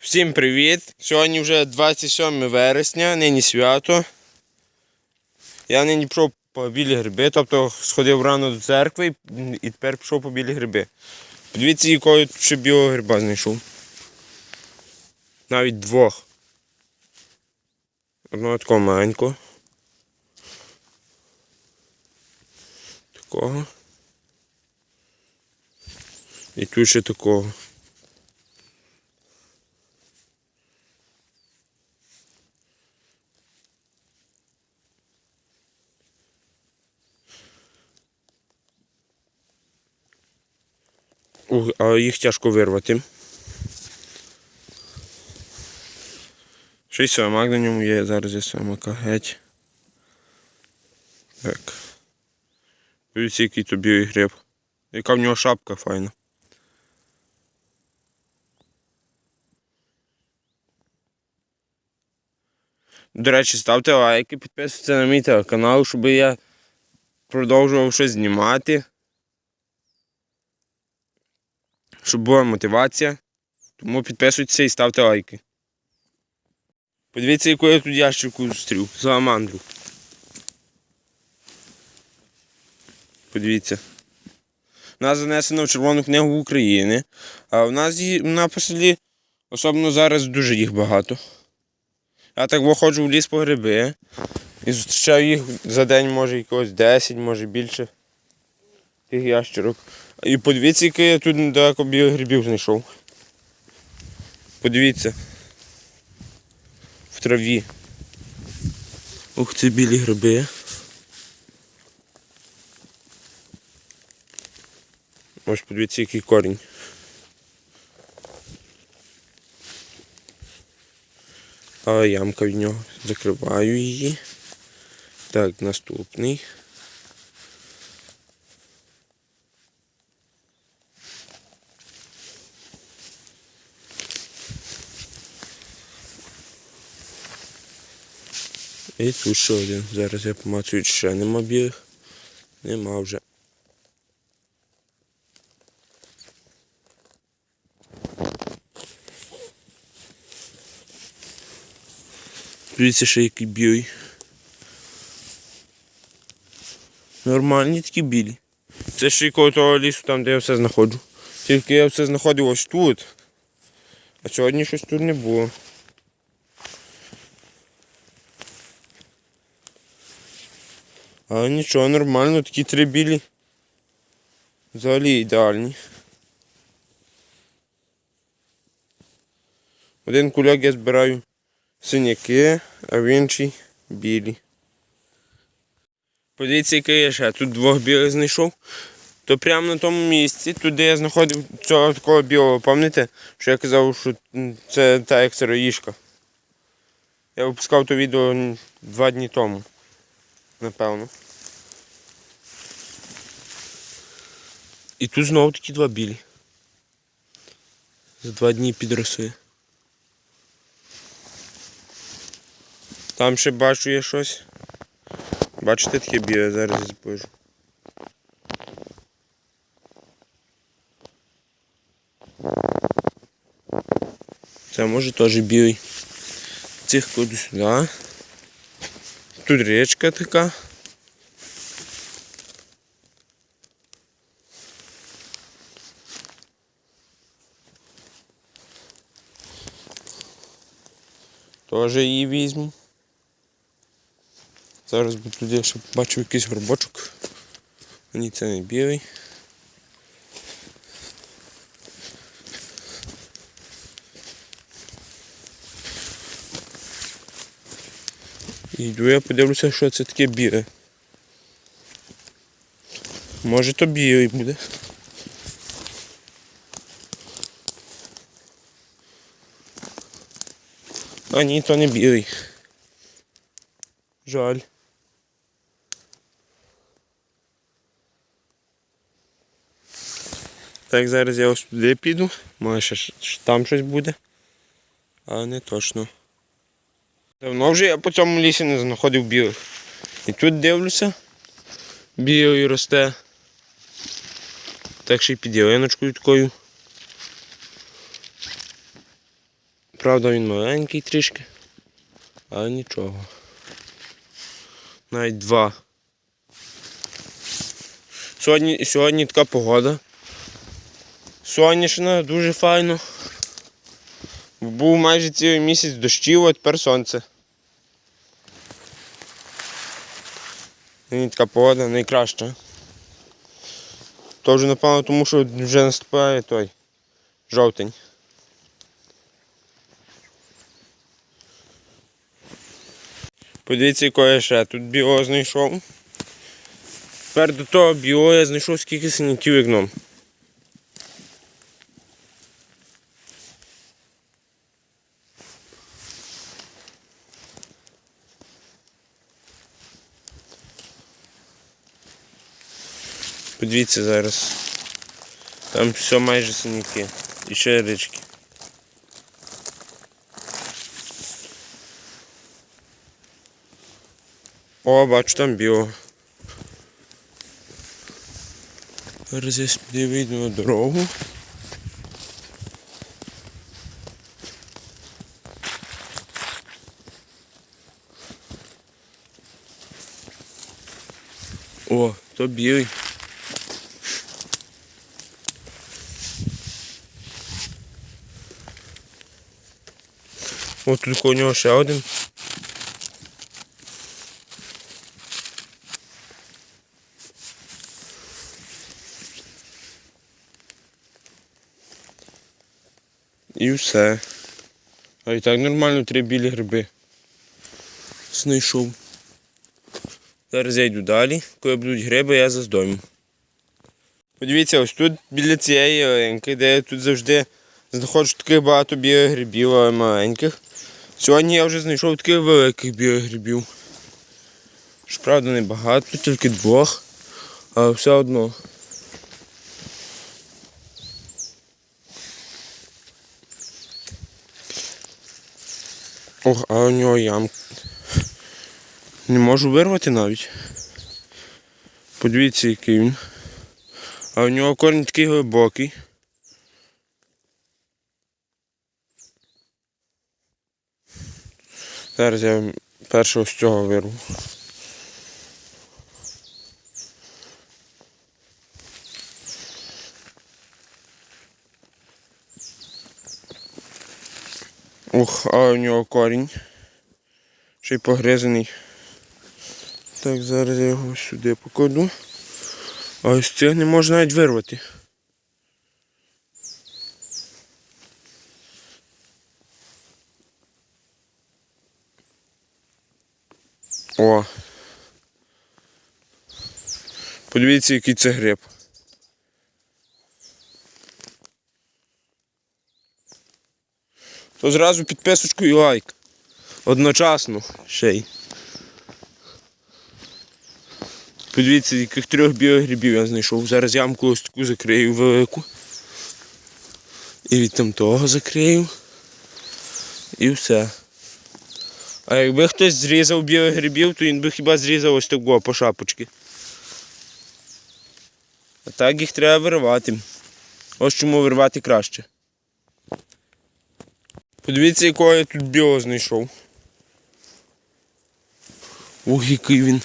Всім привіт! Сьогодні вже 27 вересня, нині свято. Я нині пішов по білі гриби, тобто сходив рано до церкви і тепер пішов по білі гриби. Подивіться, якого ще білого гриба знайшов. Навіть двох. Одного такого маленького. Такого. І тут ще такого. Їх тяжко вирвати. Ще й самак на ньому є, зараз я самака геть. Так. Дивіться, який тобі гриб. Яка в нього шапка файна. До речі, ставте лайки, підписуйтесь на мій телеканал, щоб я продовжував щось знімати. Щоб була мотивація. Тому підписуйтеся і ставте лайки. Подивіться, яку я тут ящику зустрів. Саламандру. Подивіться. Нас занесено в Червону книгу України. А в нас на поселі, особливо зараз дуже їх багато. Я так виходжу в ліс по гриби і зустрічаю їх за день, може якогось 10, може більше. Тих ящерок. І подивіться, який я тут недалеко білих грибів знайшов. Подивіться. В траві. Ух, це білі гриби. Ось подивіться, який корінь. А ямка від нього. Закриваю її. Так, наступний. І тут ще один. Зараз я помацую, чи ще нема білих. Нема вже. Дивіться, ще який білий. Нормальні такі білі. Це ще якого того лісу, там, де я все знаходжу. Тільки я все знаходив ось тут. А сьогодні щось тут не було. Але нічого, нормально, такі три білі. Взагалі ідеальні. Один куляк я збираю синяки, а в інший білі. Подивіться, який я ще тут двох білих знайшов. То прямо на тому місці, тут де я знаходив цього такого білого, пам'ятаєте, що я казав, що це та як сироїшка. Я випускав то відео два дні тому, напевно. І тут знову такі два білі. За два дні підросли. Там ще бачу є щось. Бачите таке біле, зараз я збожу. Це може теж білий. Цих кладу сюди. Тут річка така. Теж її візьму. Зараз би туди ще бачу якийсь горбочок. Ні, це не білий. І йду я подивлюся, що це таке біле. Може то білий буде. А ні, то не білий. Жаль. Так, зараз я ось туди піду. Може ще там щось буде. Але не точно. Давно вже я по цьому лісі не знаходив білих. І тут дивлюся. Білий росте. Так ще й під ялиночкою такою. Правда, він маленький трішки, але нічого. Навіть два. Сьогодні, сьогодні така погода. Сонячна, дуже файно. Був майже цілий місяць дощів, а тепер сонце. Нині така погода найкраща. То напевно, тому що вже наступає той жовтень. Подивіться, я ще тут білого знайшов. Тепер до того білого я знайшов скільки синяків як гном. Подивіться зараз. Там все майже синяки. І ще річки. О, бачу там білого. Зараз вийду на дорогу. О, то білий. О, тут у ще один. І все. А і так нормально три білі гриби. Знайшов. Зараз я йду далі. Коли будуть гриби, я заздойму. Подивіться, ось тут біля цієї ялинки, де я тут завжди знаходжу таких багато білих грибів, але маленьких. Сьогодні я вже знайшов таких великих білих грибів. Щоправда, не багато, тільки двох, але все одно. Ох, а у нього ям. Не можу вирвати навіть. Подивіться, який він. А у нього корінь такий глибокий. Зараз я першого з цього вирву. Ух, а у нього корінь. Ще й погризаний. Так, зараз я його сюди покладу. А ось цих не можна навіть вирвати. О. Подивіться, який це гриб. То зразу підписочку і лайк. Одночасно ще й. Подивіться, яких трьох білих грибів я знайшов. Зараз ямку ось таку закрию велику. І від там того закрию. І все. А якби хтось зрізав білих грибів, то він би хіба зрізав ось такого по шапочки. А так їх треба виривати. Ось чому виривати краще. Подивіться, якого я тут білого знайшов. Ох, який він.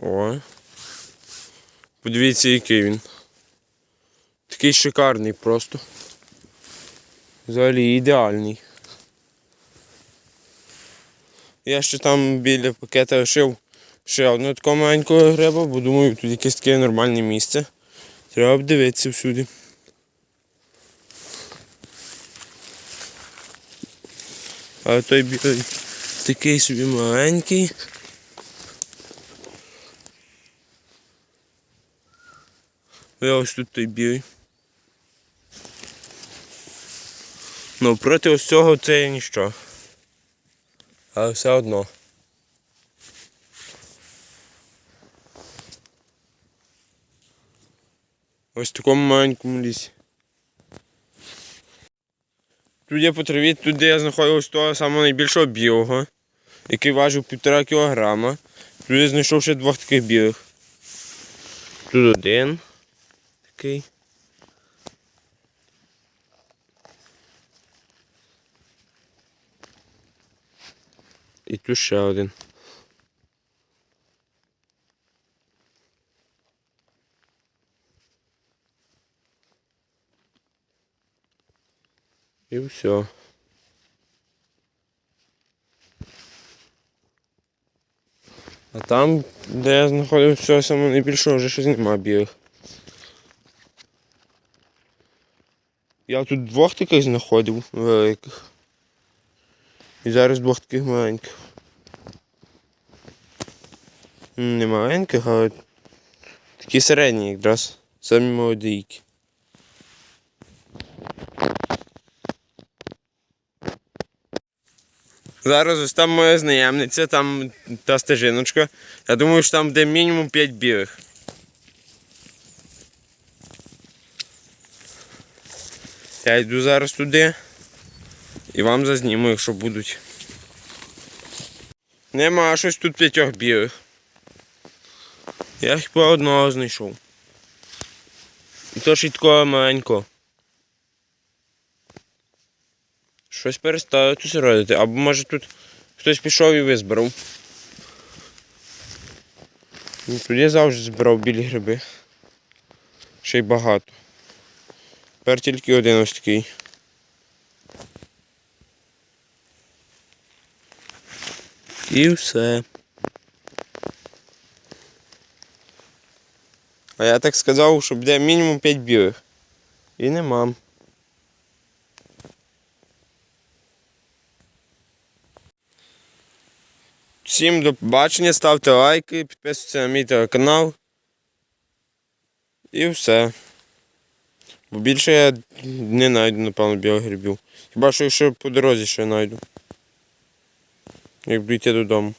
О. Подивіться, який він. Такий шикарний просто. Взагалі ідеальний. Я ще там біля пакета лишив ще одну таку маленьку гриба, бо думаю, тут якесь таке нормальне місце. Треба обдивитися всюди. А той білий такий собі маленький. І ось тут той білий. Ну, проти ось цього це є ніщо. Але все одно. Ось такому маленькому лісі. Тут є по траві, тут де я знаходив того самого найбільшого білого, який важив півтора кілограма. Тут я знайшов ще двох таких білих. Тут один такий. І тут ще один. І все. А там, де я знаходив все саме найбільше, вже щось нема білих. Я тут двох таких знаходив великих. І зараз двох таких маленьких. Не маленьких, але такі середні якраз. Самі молодійкі. Зараз ось там моя знайомниця, там та стежиночка. Я думаю, що там буде мінімум 5 білих. Я йду зараз туди і вам зазніму, якщо будуть. Нема щось тут п'ятьох білих. Я хіба одного знайшов. І то ж і такого маленького. Щось перестало тут родити. Або може тут хтось пішов і визбирав. Ну, Тут я завжди збирав білі гриби. Ще й багато. Тепер тільки один ось такий. І все. А я так сказав, що буде мінімум 5 білих. І нема. Всім до побачення, ставте лайки, підписуйтесь на мій телеканал. І все. Бо більше я не знайду, напевно, білих грибів. Хіба що якщо по дорозі ще знайду. Як буду додому.